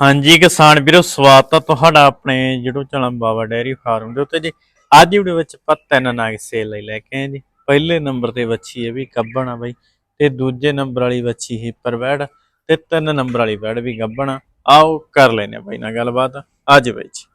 ਹਾਂਜੀ ਕਿਸਾਨ ਵੀਰੋ ਸਵਾਗਤ ਆ ਤੁਹਾਡਾ ਆਪਣੇ ਜਿਹੜੋ ਚਲਮ ਬਾਬਾ ਡੈਰੀ ਫਾਰਮ ਦੇ ਉੱਤੇ ਜੀ। ਅੱਜ ਦੀ ਵੀਡੀਓ ਵਿੱਚ ਆਪਾਂ ਤਿੰਨ ਨਾਗ ਸੇਲ ਲਈ ਲੈ ਕੇ ਆਏ ਜੀ। ਪਹਿਲੇ ਨੰਬਰ ਤੇ ਵੱਛੀ ਇਹ ਵੀ ਗੱਬਣ ਆ ਬਾਈ ਤੇ ਦੂਜੇ ਨੰਬਰ ਵਾਲੀ ਵੱਛੀ ਹੀ ਪਰਵੈੜ ਤੇ ਤਿੰਨ ਨੰਬਰ ਵਾਲੀ ਵੈੜ ਵੀ ਗੱਬਣ ਆਓ ਕਰ ਲੈਨੇ ਬਾਈ ਨਾਲ ਗੱਲਬਾਤ। ਅੱਜ ਬਾਈ ਜੀ।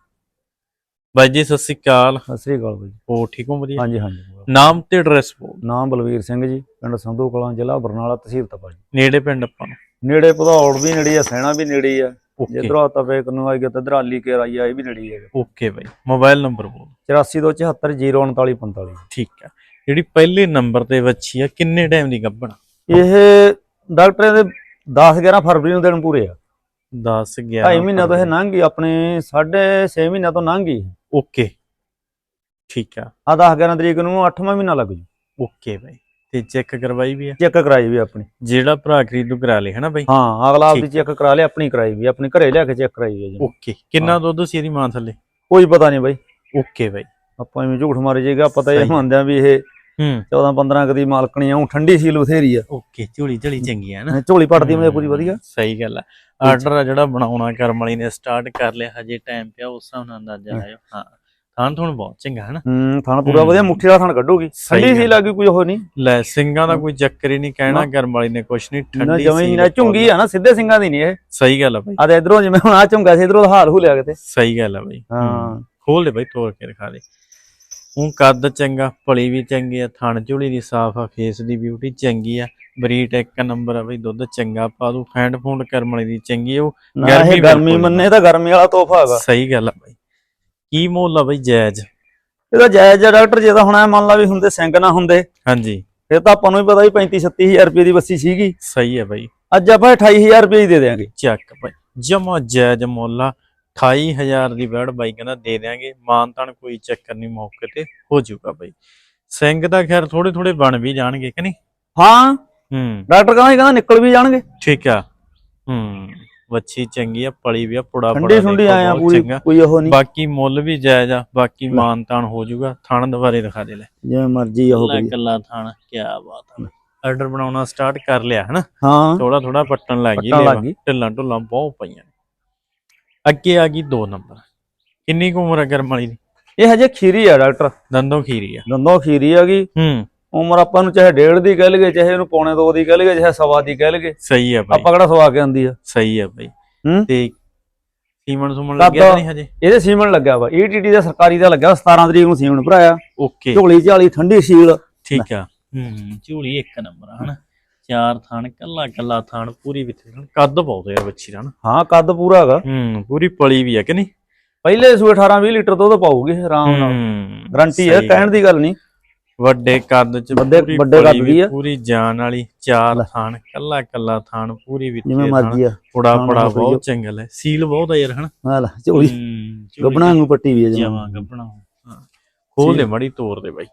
ਬਾਈ ਜੀ ਸਤਿ ਸ਼੍ਰੀ ਅਕਾਲ। ਸਤਿ ਸ੍ਰੀ ਅਕਾਲ ਬਾਈ ਹੋ ਠੀਕ ਹੋ ਵਧੀਆ? ਹਾਂਜੀ ਹਾਂਜੀ ਨਾਮ ਤੇ ਐਡਰੈਸ ਬੋਲ ਨਾਮ ਬਲਵੀਰ ਸਿੰਘ ਜੀ ਪਿੰਡ ਸੰਧੂ ਕਲਾਂ ਜ਼ਿਲ੍ਹਾ ਬਰਨਾਲਾ ਤਹਿਸੀਲ ਤਪਾ ਜੀ। ਨੇੜੇ ਪਿੰਡ ਆਪਾਂ ਨੂੰ। ਨੇੜੇ ਭਦੌੜ ਵੀ ਨੇੜੇ ਆ ਸੈਣਾ ਵੀ ਨੇੜੇ ਆ। ਓਕੇ ਜਿੱਧਰੋਂ ਤਵੇ ਨੂੰ ਆਈ ਗਿਆ ਤੇ ਦਰਾਲੀ ਕੇ ਆਈ ਆ ਇਹ ਵੀ ਨੇੜੇ ਹੀ ਹੈ ਓਕੇ ਬਾਈ ਮੋਬਾਈਲ ਨੰਬਰ ਬੋਲ। 8427703945 ਠੀਕ ਆ। ਜਿਹੜੀ ਪਹਿਲੇ ਨੰਬਰ ਤੇ ਵੱਛੀ ਆ ਕਿੰਨੇ ਟਾਈਮ ਦੀ ਗੱਭਣ? ਇਹ ਡਾਕਟਰਾਂ ਦੇ 10 11 ਫਰਵਰੀ ਨੂੰ ਦਿਨ ਪੂਰੇ ਆ। 10 11 ਢਾਈ ਮਹੀਨਾ ਤੋਂ ਇਹ ਲੰਘ ਗਈ ਆਪਣੇ 6.5 ਮਹੀਨਾ ਤੋਂ ਲੰਘ ਗਈ। ਓਕੇ ਠੀਕ ਆ। ਆ 10 11 ਤਰੀਕ ਨੂੰ 8ਵਾਂ ਮਹੀਨਾ ਲੱਗ ਜੂ। Okay bye. ਤੇ ਚੈੱਕ ਕਰਵਾਈ ਵੀ ਆ? ਚੈੱਕ ਕਰਾਈ ਵੀ ਆਪਣੀ। ਜਿਹੜਾ ਭਰਾ ਖਰੀਦੂ ਕਰਾ ਲੇ ਹਨਾ ਬਾਈ? ਹਾਂ ਅਗਲਾ ਆਪਦੀ। ਚੈੱਕ ਕਰਾ ਲਿਆ ਆਪਣੀ ਕਰਾਈ ਵੀ ਆਪਣੀ ਘਰੇ ਲਿਆ ਕੇ ਚੈੱਕ ਕਰਾਈ ਜੀ। ਓਕੇ ਕਿੰਨਾ ਦੁੱਧ ਸੀ ਇਹਦੀ ਮਾਂ ਥੱਲੇ? ਕੋਈ ਪਤਾ ਨਹੀਂ ਬਾਈ। ਓਕੇ ਬਾਈ। ਆਪਾਂ ਐਵੇਂ ਝੂਠ ਮਾਰੇ ਜੇਗਾ ਪਤਾ ਇਹ। ਮੰਨਦੇ ਆ ਵੀ ਇਹ ਹੂੰ। 14 15 ਕਦੀ ਮਾਲਕਣੀ ਆਉਂ ਠੰਡੀ ਸੀਲ ਬਥੇਰੀ ਆ। ਓਕੇ ਝੋਲੀ ਝੋਲੀ ਚੰਗੀ ਆ ਨਾ ਝੋਲੀ ਪੜਦੀ ਮੇ ਪੂਰੀ ਵਧੀਆ। ਸਹੀ ਗੱਲ ਆ। ਆਰਡਰ ਆ ਜਿਹੜਾ ਬਣਾਉਣਾ ਕਰਮ ਵਾਲੀ ਨੇ ਸਟਾਰਟ ਕਰ ਲਿਆ ਹਜੇ ਟਾਈਮ ਪਿਆ ਉਸ ਹਿਸਾਬ ਨਾਲ ਅੰਦਾਜ਼ਾ। ਲਾਇਓ। ਹਾਂ। ਥਾਂ ਤੁਹਾਨੂੰ ਬਹੁਤ ਚੰਗਾ ਹਨਾ? ਹੂੰ ਥਣ ਪੂਰਾ ਹੂੰ। ਵਧੀਆ ਮੁੱਠੀ ਵਾਲਾ ਥਣ ਕੱਢੂਗੀ। ਠੰਡੀ ਆ ਗਈ ਕੋਈ ਉਹ ਨਹੀਂ। ਲੈ ਸਿੰਘਾਂ ਦਾ ਕੋਈ ਚੱਕਰ ਹੀ ਨਹੀਂ ਕਹਿਣਾ ਨਾ। ਕਰਮ ਵਾਲੀ ਨੇ ਕੁਛ ਨਹੀਂ ਨਾ ਠੰਡੀ ਜਵੇਂ ਹੀ ਸੀਲ ਨਾ ਝੁੰਗੀ ਆ ਨਾ ਸਿੱਧੇ ਸਿੰਘਾਂ ਦੀ ਨਹੀਂ ਇਹ। ਸਹੀ ਗੱਲ ਆ ਬਾਈ। ਆ ਤੇ ਇਧਰੋਂ ਜਿਵੇਂ ਹੁਣ ਆ ਝੁੰਗਾ ਸੀ ਇਧਰੋਂ ਹਾਲ ਹੋ ਲਿਆ ਕਿਤੇ। ਸਹੀ ਗੱਲ ਆ ਬਾਈ। ਹਾਂ। ਖੋਲ ਦੇ ਬਾਈ ਤੋੜ ਕੇ ਦਿਖਾ ਦੇ। ਉਹ ਕੱਦ ਚੰਗਾ ਪਲੀ ਵੀ ਚੰਗੀ ਆ ਥਣ ਝੋਲੀ ਦੀ ਸਾਫ਼ ਆ ਫੇਸ ਦੀ ਬਿਊਟੀ ਚੰਗੀ ਆ। ਬਰੀਟ ਇੱਕ ਨੰਬਰ ਆ ਬਈ ਦੁੱਧ ਚੰਗਾ ਪਾ ਦੂ। ਫੈਂਡ ਫੂੰਡ ਕਰਮ ਵਾਲੀ ਦੀ ਚੰਗੀ ਉਹ ਨਾ ਗਰਮੀ ਗਰਮੀ ਮੰਨੇ ਤਾਂ ਗਰਮੀ ਵਾਲਾ ਤੋਹਫਾ ਹੈਗਾ। ਸਹੀ ਗੱਲ ਆ ਬਾਈ। ਕੀ ਮੁੱਲ ਆ ਬਾਈ ਜਾਇਜ਼? ਇਹਦਾ ਜਾਇਜ਼ ਆ ਡਾਕਟਰ ਜੇ ਤਾਂ ਹੁਣ ਐ ਮੰਨ ਲਾ ਵੀ ਹੁੰਦੇ ਸਿੰਘ ਨਾ ਹੁੰਦੇ ਹਾਂਜੀ। ਫਿਰ ਤਾਂ ਆਪਾਂ ਨੂੰ ਵੀ ਪਤਾ ਵੀ 35 37000 ਰੁਪਏ ਦੀ ਬੱਸੀ ਸੀਗੀ। ਸਹੀ ਆ ਬਾਈ। ਅੱਜ ਆਪਾਂ 28000 ਰੁਪਏ ਹੀ ਦੇ ਦੇਾਂਗੇ ਚੱਕ ਬਾਈ। ਜਮਾ ਜਾਇਜ਼ ਮੁੱਲ ਆ। 28000 ਦੀ ਵੈੜ ਬਾਈ ਕਹਿੰਦਾ ਦੇ ਦਿਆਂਗੇ। ਮਾਨ ਤਾਨ ਕੋਈ ਚੱਕਰ ਨਹੀਂ ਮੌਕੇ ਤੇ ਹੋ ਜਾਊਗਾ ਬਾਈ। ਸਿੰਘ ਦਾ ਖੈਰ ਥੋੜੇ ਥੋੜੇ ਬਣ ਵੀ ਜਾਣਗੇ ਕਿ ਨਹੀਂ? ਹਾਂ। ਹੂੰ। ਡਾਕਟਰ ਕਹਿੰਦਾ ਕਹਿੰਦਾ ਨਿਕਲ ਵੀ ਜਾਣਗੇ। ਠੀਕ ਆ। ਹੂੰ। ਵੱਛੀ ਚੰਗੀ ਆ ਪਲੀ ਵੀ ਆ ਪੁੜਾ ਪੁੜਾ ਠੰਡੀ ਆਇਆ ਪੂਰੀ। ਕੋਈ ਉਹ ਨਹੀਂ। ਬਾਕੀ ਮੁੱਲ ਵੀ ਜਾਇਜ਼ ਆ ਬਾਕੀ। ਮਾਨ ਤਾਨ ਹੋ ਜਾਊਗਾ ਥਣ ਦੁਬਾਰੇ ਦਿਖਾ ਦੇ ਲੈ। ਜਿਵੇਂ ਮਰਜ਼ੀ ਉਹ ਕਰੀ ਕੱਲਾ ਥਣ ਕੀ ਬਾਤ ਆ। ਆਰਡਰ ਬਣਾਉਣਾ ਸਟਾਰਟ ਕਰ ਲਿਆ ਹਨਾ? ਹਾਂ। ਥੋੜਾ ਥੋੜਾ ਪੱਟਣ ਲੱਗ ਗਈ। ਗਈ। ਢਿੱਲਾਂ ਢੁੱਲਾਂ ਬਹੁਤ ਪਈਆਂ ਅੱਗੇ ਆ ਗਈ 2 ਨੰਬਰ। ਕਿੰਨੀ ਕੁ ਉਮਰ ਆ ਕਰਮ ਵਾਲੀ ਦੀ? ਇਹ ਹਜੇ ਖੀਰੀ ਆ ਡਾਕਟਰ। ਦੰਦੋਂ ਖੀਰੀ ਆ। ਦੰਦੋਂ ਖੀਰੀ ਹੈਗੀ ਹੂੰ। ਉਮਰ ਆਪਾਂ ਨੂੰ ਚਾਹੇ ਡੇਢ ਦੀ ਕਹਿ ਲਈਏ ਚਾਹੇ ਇਹਨੂੰ ਪੌਣੇ ਦੋ ਦੀ ਕਹਿ ਲਈਏ ਚਾਹੇ ਸਵਾ ਦੀ ਕਹਿ ਲਈਏ ਸਹੀ ਆ ਬਾਈ। ਆਪਾਂ ਕਿਹੜਾ ਸਵਾ ਕੇ ਆਂਦੀ ਆ? ਸਹੀ ਆ ਬਾਈ। ਹੂੰ? ਤੇ ਸੀਮਨ ਸੁਮਨ ਕੱਦ- ਲੱਗਿਆ ਨਹੀਂ ਹਜੇ? ਇਹਦੇ ਸੀਮਨ ਲੱਗਿਆ ਵਾ। ਈਟੀਟੀ ਦਾ ਸਰਕਾਰੀ ਦਾ ਲੱਗਿਆ 17 ਤਰੀਕ ਨੂੰ ਸੀਮਨ ਭਰਾਇਆ। ਓਕੇ। ਝੋਲੀ ਝਾਲੀ ਠੰਡੀ ਸੀਲ। ਠੀਕ ਆ। ਹੂੰ ਝੂਲੀ ਇੱਕ ਨੰਬਰ ਆ ਹਨਾ। ਚਾਰ ਥਾਣ ਕੱਲਾ ਕੱਲਾ ਥਾਣ ਪੂਰੀ ਵਿੱਚ ਕੱਦ ਬਹੁਤ ਯਾਰ ਬੱਚੀ ਦਾ ਹਾਂ ਕੱਦ ਪੂਰਾ ਹੈਗਾ। ਹੂੰ ਪੂਰੀ ਪਲੀ ਵੀ ਆ ਕਿ ਨਹੀਂ? ਪਹਿਲੇ ਸੂ 18 20 ਲੀਟਰ ਦੁੱਧ ਪਾਉਗੀ ਆਰਾਮ ਨਾਲ। ਗਰੰਟੀ ਹੈ ਕਹਿਣ ਦੀ ਗੱਲ ਨਹੀਂ। ਵੱਡੇ ਕੱਦ ਚ ਵੱਡੇ- ਵੱਡੇ ਕੱਦ ਵੀ, ਦੀ ਆ। ਪੂਰੀ ਜਾਨ ਵਾਲੀ ਚਾਰ। ਥਾਣ ਕੱਲਾ ਕੱਲਾ ਥਾਣ ਪੂਰੀ ਵਿੱਚ ਜਿਵੇਂ ਮਰਜ਼ੀ ਆ। ਪੜਾ ਨਾਲ ਬਹੁਤ ਪਈ ਚੰਗਾ ਲੈ। ਸੀਲ ਬਹੁਤ ਆ ਯਾਰ ਹਨਾ? ਹਾਂ ਲੈ ਝੋਲੀ। ਹੂੰ, ਗੱਬਣਾ ਨੂੰ ਪੱਟੀ ਵੀ ਹੈ ਜਮਾਂ। ਗੱਬਣਾ। ਹਾਂ। ਖੋਲ ਦੇ। ਮੜੀ ਤੋੜ ਦੇ ਬਾਈ।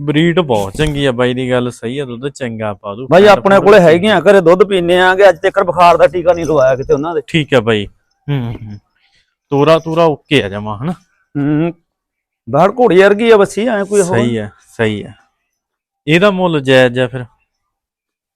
ਬਰੀਡ ਬਹੁਤ ਚੰਗੀ ਆ ਬਾਈ ਦੀ ਗੱਲ ਸਹੀ ਆ ਦੁੱਧ ਚੰਗਾ ਪਾ ਦੂ। ਬਾਈ ਆਪਣੇ ਕੋਲੇ ਹੈਗੀਆਂ ਘਰੇ ਦੁੱਧ ਪੀਨੇ ਆਂਗੇ ਅੱਜ ਤੱਕ ਬੁਖਾਰ ਦਾ ਟੀਕਾ ਨਹੀਂ ਲਵਾਇਆ ਕਿਤੇ ਉਹਨਾਂ ਦੇ। ਠੀਕ ਆ ਬਾਈ। ਹੂੰ ਹੂੰ। ਤੋਰਾ ਤੂਰਾ ਓਕੇ ਆ ਜਮਾ ਹਨਾ? ਹੂੰ ਬਾਹਰ ਘੋੜੀ ਵਰਗੀ ਆ ਬੱਸੀ ਐ ਕੋਈ ਹੋਰ? ਸਹੀ ਆ ਸਹੀ ਆ। ਇਹਦਾ ਮੁੱਲ ਜਾਇਜ਼ ਆ ਫਿਰ?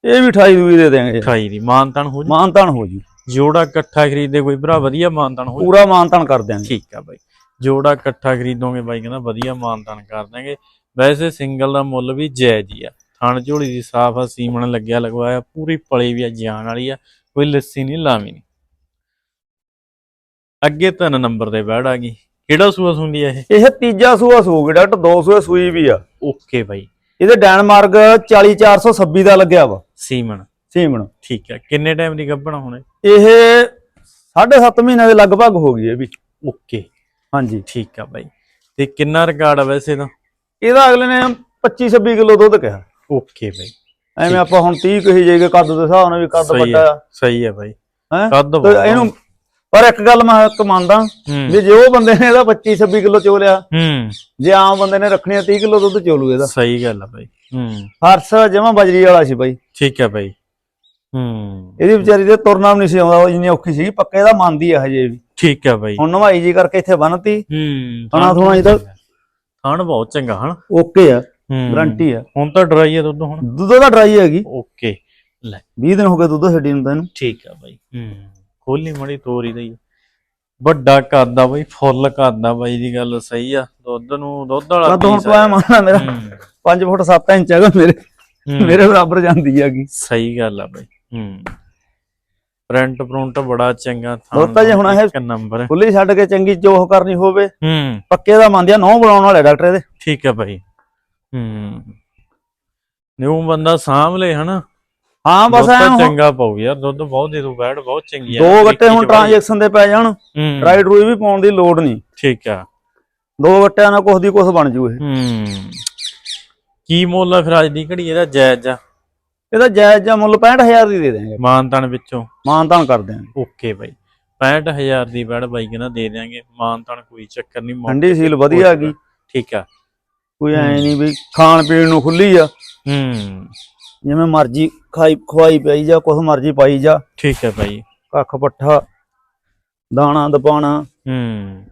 ਇਹ ਵੀ 28 ਦੂਈ ਦੇ ਦੇਾਂਗੇ 28 ਦੀ ਮਾਨਤਾਨ ਹੋ ਜੂ? ਮਾਨਤਾਨ ਹੋ ਜੂ। ਜੋੜਾ ਇਕੱਠਾ ਖਰੀਦੇ ਕੋਈ ਭਰਾ ਵਧੀਆ ਮਾਨਤਾਨ ਹੋ ਪੂਰਾ ਮਾਨਤਾਨ ਕਰ ਦਿਆਂਗੇ। ਠੀਕ ਆ ਬਾਈ। ਜੋੜਾ ਇਕੱਠਾ ਖਰੀਦੋਗੇ ਬਾਈ ਕਹਿੰਦਾ ਵਧੀਆ ਮਾਨਤਾਨ ਕਰ ਦਾਂਗੇ ਵੈਸੇ ਸਿੰਗਲ ਦਾ ਮੁੱਲ ਵੀ ਜਾਇਜ਼ ਹੀ ਆ। ਥਣ ਝੋਲੀ ਦੀ ਸਾਫ਼ ਆ ਸੀਮਣ ਲੱਗਿਆ ਲਗਵਾਇਆ ਪੂਰੀ ਪਲੀ ਵੀ ਆ ਜਾਨ ਵਾਲੀ ਆ। ਕੋਈ ਲੱਸੀ ਨਹੀਂ ਲਾਵੀ ਨਹੀਂ। ਅੱਗੇ ਤਿੰਨ ਨੰਬਰ ਤੇ ਬੈੜ ਆ ਗਈ। ਕਿਹੜਾ ਸੂਆ ਸੁੰਦੀ ਆ ਇਹ? ਇਹ ਤੀਜਾ ਸੂਆ ਸੂਗੀ ਡਾਕਟਰ 200 ਸੂਈ ਵੀ ਆ। ਓਕੇ ਬਾਈ। ਇਹਦੇ ਡੈਨਮਾਰਕ 40426 ਦਾ ਲੱਗਿਆ ਵਾ। ਸੀਮਣ। ਸੀਮਣ। ਠੀਕ ਆ। ਕਿੰਨੇ ਟਾਈਮ ਦੀ ਗੱਭਣਾ ਹੁਣ ਇਹ? 7.5 ਮਹੀਨਿਆਂ ਦੇ ਲਗਭਗ ਹੋ ਗਈ ਇਹ ਵੀ। ਓਕੇ। ਹਾਂਜੀ। ਠੀਕ ਆ ਬਾਈ। ਤੇ ਕਿੰਨਾ ਰਿਕਾਰਡ ਆ ਵੈਸੇ ਦਾ ਇਹਦਾ ਅਗਲੇ ਨੇ 25 26 ਕਿਲੋ ਦੁੱਧ ਕਿਹਾ। ਓਕੇ ਬਾਈ। ਐਵੇਂ ਆਪਾਂ ਹੁਣ 30 ਕਹੀ ਜਾਈਏ ਕੱਦ ਦੇ ਹਿਸਾਬ ਨਾਲ ਵੀ ਕੱਦ ਵੱਡਾ ਸਹੀ ਆ ਬਾਈ। ਹੈਂ? ਇਹਨੂੰ ਪਰ ਇੱਕ ਗੱਲ ਮੈਂ ਇੱਕ ਮੰਨਦਾ ਵੀ ਜੇ ਉਹ ਬੰਦੇ ਨੇ ਇਹਦਾ 25 26 ਕਿਲੋ ਚੋਲਿਆ ਹੂੰ। ਜੇ ਆਮ ਬੰਦੇ ਨੇ ਰੱਖਣੀ ਆ 30 ਕਿਲੋ ਦੁੱਧ ਚੋਲੂ ਇਹਦਾ। ਸਹੀ ਗੱਲ ਆ ਬਾਈ। ਹੂੰ। ਫਰਸ ਜਮਾ ਬਜਰੀ ਵਾਲਾ ਸੀ ਬਾਈ। ਠੀਕ ਆ ਬਾਈ। ਹੂੰ। ਇਹਦੀ ਵਿਚਾਰੀ ਦੇ ਤੁਰਨਾ ਵੀ ਨਹੀਂ ਸੀ ਆਉਂਦਾ ਉਹ ਇੰਨੀ ਔਖੀ ਸੀ ਪੱਕੇ ਦਾ ਮੰਨਦੀ ਆ ਹਜੇ ਵੀ। ਠੀਕ ਆ ਬਾਈ। ਹੁਣ ਨਵਾਈ ਜੀ ਕਰਕੇ ਇੱਥੇ ਬੰਨਤੀ। ਹੂੰ। ਥਣਾ ਥੁਣਾ ਇਹਦਾ- ਥਣ ਬਹੁਤ ਚੰਗਾ ਹਨ? ਓਕੇ ਆ ਗਰੰਟੀ ਆ। ਹੁਣ ਤਾਂ ਡਰਾਈ ਆ ਦੁੱਧ ਹੁਣ। ਦੁੱਧ ਦਾ ਡਰਾਈ ਹੈਗੀ। ਓਕੇ। ਲੈ। 20 ਦਿਨ ਹੋ ਗਏ ਦੁੱਧ ਛੱਡੀ ਨੂੰ ਤੈਨੂੰ ਠੀਕ ਆ ਬਾਈ। ਹੂੰ। ਖੋਲੀ ਮੜੀ ਤੋਰੀ ਦੀ। ਵੱਡਾ ਕਰਦਾ ਬਾਈ ਫੁੱਲ ਕਰਦਾ ਬਾਈ ਦੀ ਗੱਲ ਸਹੀ ਆ। ਦੁੱਧ ਨੂੰ ਦੁੱਧ ਵਾਲਾ ਤਾਂ ਹੁਣ piece ਤੂੰ ਐ ਆ। ਮੰਨਣਾ ਮੇਰਾ। ਹੂੰ, 5 ਫੁੱਟ 7 ਇੰਚ ਹੈਗਾ ਮੇਰੇ। ਮੇਰੇ ਬਰਾਬਰ ਜਾਂਦੀ ਹੈਗੀ। ਸਹੀ ਗੱਲ ਆ ਬਾਈ। ਹੂੰ। ਪ੍ਰਿੰਟ ਪ੍ਰੁੰਟ ਬੜਾ ਚੰਗਾ ਦੁੱਧ ਤਾਂ ਜੇ ਹੁਣ ਇਹ- ਨੰਬਰ। ਖੁੱਲੀ ਛੱਡ ਕੇ ਚੰਗੀ ਚੋਹ ਕਰਨੀ ਹੋਵੇ ਹੂੰ। ਪੱਕੇ ਦਾ ਮੰਨਦੇ ਆ ਨੌ ਬਣਾਉਣ ਵਾਲੇ ਡਾਕਟਰ ਇਹਦੇ। ਠੀਕ ਆ ਬਾਈ। ਹੂੰ। ਨਿਊ ਬੰਦਾ ਲੈ ਹਨਾ। ਹਾਂ ਬਸ ਦੁੱਧ ਐ ਤਾਂ ਚੰਗਾ ਪਾਉ ਯਾਰ ਦੁੱਧ ਬਹੁਤ ਦੇ ਦੂ ਬੈਡ ਬਹੁਤ ਚੰਗੀ ਆ ਦੋ ਗੱਟੇ ਹੁਣ। ਟ੍ਰਾਂਜੈਕਸ਼ਨ ਦੇ ਪੈ ਜਾਣ ਹੂੰ। ਰਾਈਡ ਰੂਈ ਵੀ ਪਾਉਣ ਦੀ ਲੋੜ ਨਹੀਂ। ਠੀਕ ਆ। ਦੋ ਗੱਟਿਆਂ ਨਾਲ ਕੁਛ ਦੀ ਕੁਛ ਬਣ ਜੂ ਇਹ। ਹੂੰ। ਕੀ ਮੁੱਲ ਆ ਫਿਰ ਅੱਜ ਦੀ ਘੜੀ ਇਹਦਾ ਜਾਇਜ਼ ਆ? ਇਹਦਾ ਜਾਇਜ਼ ਜਾਂ ਮੁੱਲ 65000 ਦੀ ਦੇ ਦੇਣਗੇ ਮਾਨਤਨ ਵਿੱਚੋਂ? ਮਾਨਤਾਨ ਕਰ ਦਿਆਂਗੇ। ਓਕੇ ਬਾਈ। 65000 ਦੀ ਬੈਡ ਬਾਈ ਕਹਿੰਦਾ ਦੇ ਦਿਆਂਗੇ। ਮਾਨਤਨ ਕੋਈ ਚੱਕਰ ਨਹੀਂ ਮੌਕੇ ਠੰਡੀ ਸੀਲ ਵਧੀਆ ਹੈਗੀ। ਠੀਕ ਆ। ਕੋਈ ਐ ਨਹੀਂ ਵੀ ਖਾਣ ਪੀਣ ਨੂੰ ਖੁੱਲੀ ਆ। ਹੂੰ। ਜਿਵੇਂ ਮਰਜ਼ੀ ਖਾਈ ਖਵਾਈ ਪਈ ਜਾ ਕੁਛ ਮਰਜ਼ੀ ਪਾਈ ਜਾ। ਠੀਕ ਆ ਬਾਈ ਕੱਖ ਪੱਠਾ ਦਾਣਾ ਦਪਾਣਾ। ਹੂੰ।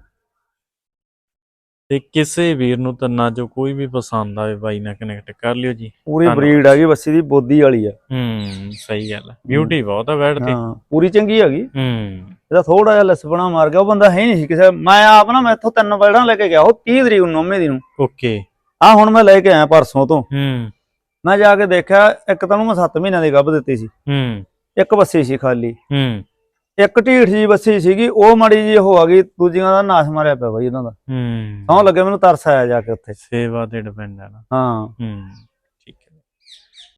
ਤੇ ਕਿਸੇ ਵੀਰ ਨੂੰ ਤੰਨਾ ਚੋਂ ਕੋਈ ਵੀ ਪਸੰਦ ਆਵੇ ਬਾਈ ਨਾਲ ਕਨੈਕਟ ਕਰ ਲਿਓ ਜੀ। ਪੂਰੀ। ਬਰੀਡ ਹੈਗੀ ਬੱਸੀ ਦੀ ਬੋਦੀ ਵਾਲੀ ਆ। ਹੂੰ ਸਹੀ ਗੱਲ ਆ। ਬਿਊਟੀ ਬਹੁਤ ਆ ਬੈਡ ਤੇ। ਹਾਂ ਪੂਰੀ ਚੰਗੀ ਹੈਗੀ ਹੂੰ। ਇਹਦਾ ਥੋੜਾ ਜਿਹਾ ਲਸਪਣਾ ਮਾਰ ਗਿਆ ਉਹ ਬੰਦਾ ਹੈ ਨਹੀਂ ਸੀ ਕਿਸੇ ਮੈਂ ਆਪ ਨਾ ਮੈਥੋਂ ਤਿੰਨ ਬੈੜਾਂ ਲੈ ਕੇ ਗਿਆ ਉਹ 30 ਤਰੀਕ ਨੂੰ 9ਵੇਂ ਦੀ ਨੂੰ। ਓਕੇ। ਆ ਹੁਣ ਮੈਂ ਲੈ ਕੇ ਆਇਆ ਪਰਸੋਂ ਤੋਂ। ਹੂੰ। ਮੈਂ ਜਾ ਕੇ ਦੇਖਿਆ ਇੱਕ ਤਾਂ ਨੂੰ ਮੈਂ 7 ਮਹੀਨਿਆਂ ਦੀ ਗੱਭ ਦਿੱਤੀ ਸੀ। ਹੂੰ। ਇੱਕ ਬੱਸੀ ਸੀ ਖਾਲੀ। ਹੂੰ। ਇੱਕ ਢੀਠ ਜੀ ਬੱਸੀ ਸੀਗੀ ਉਹ ਮੜੀ ਜੀ ਹੋ ਆ ਗਈ ਦੂਜੀਆਂ ਦਾ ਨਾਸ਼ ਮਾਰਿਆ ਪਿਆ ਬਾਈ ਇਹਨਾਂ ਦਾ। ਹੂੰ। ਸੌਂ ਲੱਗੇ ਮੈਨੂੰ ਤਰਸ ਆਇਆ ਜਾ ਕੇ ਉੱਥੇ। ਸੇਵਾ ਤੇ ਡਿਪੈਂਡ ਆ ਨਾ। ਹਾਂ। ਹੂੰ।